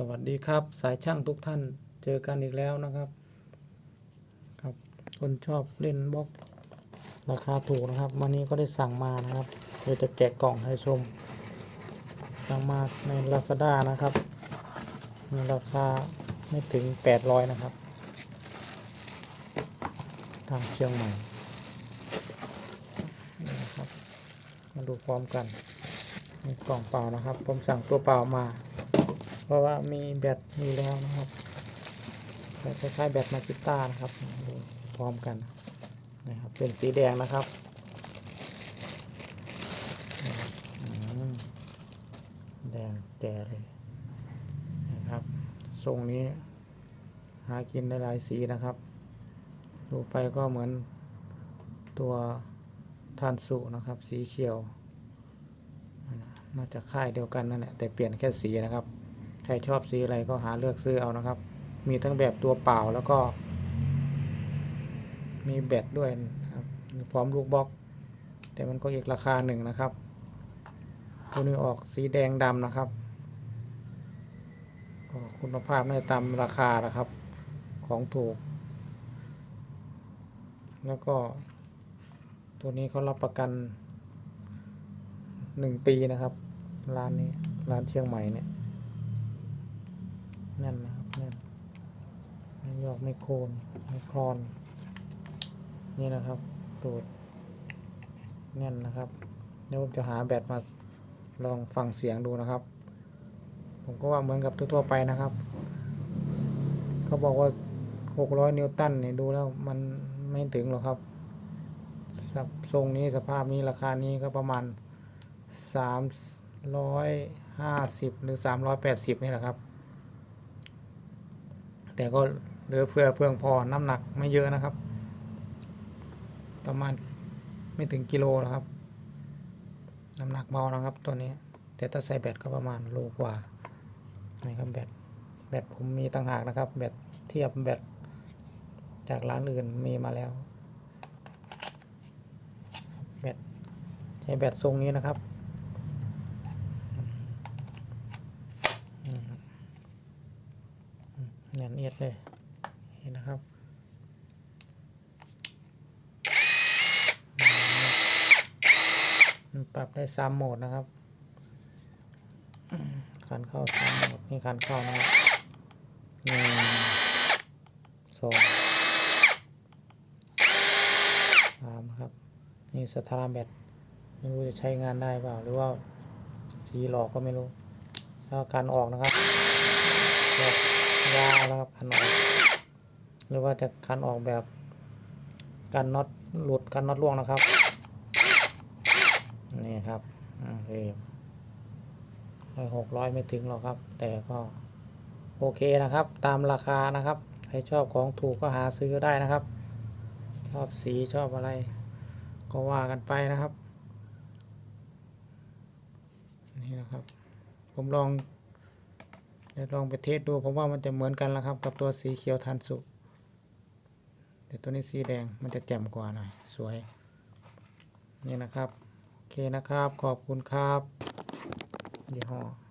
สวัสดีครับ สายช่างทุกท่านเจอกันอีกแล้วนะครับ ครับคนชอบเล่นบล็อกราคาถูกนะครับ วันนี้ก็ได้สั่งมานะครับเดี๋ยวจะแกะกล่องให้ชม สั่งมาใน Lazada นะครับมีราคาไม่ถึง 800 นะครับ ทางเชียงใหม่นี่นะครับ มาดูพร้อมกันมีกล่องเปล่านะครับ ผมสั่งตัวเปล่ามา เพราะว่ามีแบตมีแล้วนะครับแบตคล้ายๆแบตมากิต้านะครับดูพร้อมกันนะครับเป็นสีแดงนะครับแดงแก่เลยนะครับทรงนี้หากินได้หลายสีนะครับ ดูไปก็เหมือนตัวทานสุนะครับ สีเขียว น่าจะค่ายเดียวกันนั่นแหละแต่เปลี่ยนแค่สีนะครับ ใครชอบสีออะไรก็หาเลือกซื้อเอานะครับ มีทั้งแบบตัวเปล่าแล้วก็ มีแบตด้วยนะครับพร้อมลูกบล็อก แต่มันก็อีกราคาหนึ่งนะครับ ตัวนี้ออกสีแดงดำนะครับคุณภาพไม่ตามราคานะครับ ของถูก แล้วก็ ตัวนี้เขารับประกันหนึ่งปีนะครับ ร้านนี้ ร้านเชียงใหม่เนี่ยแน่นนะครับแน่น ยอกไม่โคนไม่คลอนนี่นะครับตูดแน่นนะครับเดี๋ยวผมจะหาแบตมาลองฟังเสียงดูนะครับ ผมก็ว่าเหมือนกับทั่วๆไปนะครับ เขาบอกว่า 600 นิวตันเนี่ยดูแล้วมันไม่ถึงหรอกครับสับทรงนี้สภาพนี้ราคานี้ก็ประมาณ 350 หรือ 380 นี่แหละครับ แต่ก็ เหลือเฟือเพื่องพอน้ำหนักไม่เยอะนะครับ ประมาณไม่ถึงกิโลนะครับ น้ำหนักเบานะครับตัวนี้ แต่ถ้าใส่แบตก็ประมาณโลกว่านี่ครับแบตแบตผมมีต่างหากนะครับ แบตเทียบแบตจากร้านอื่นมีมาแล้วแบตใช้แบตทรงนี้นะครับเนียนเอียดเลย นี่นะครับมันปรับได้สามโหมดนะครับคันเข้าสามโหมดนี่คันเข้านะครับหนึ่งสองสามครับ นี่สถานะแบตไม่รู้จะใช้งานได้เปล่าหรือว่าสีหลอกก็ไม่รู้ แล้วการออกนะครับแบบยาวนะครับการออก หรือว่าจะคันออกแบบการน็อตหลุดการน็อตร่วงนะครับ นี่ครับโอเคหกร้อยไม่ถึงหรอกครับ แต่ก็โอเคนะครับ ตามราคานะครับ ใครชอบของถูกก็หาซื้อได้นะครับ ชอบสีชอบอะไร ก็ว่ากันไปนะครับ นี่นะครับ ผมลองเดี๋ยวลองไปเทสดูผมว่ามันจะเหมือนกันแล้วครับ กับตัวสีเขียวทันสุ แต่ตัวนี้สีแดงมันจะแจ่มกว่าหน่อยสวย นี่นะครับ โอเคนะครับ ขอบคุณครับยี่ห้อ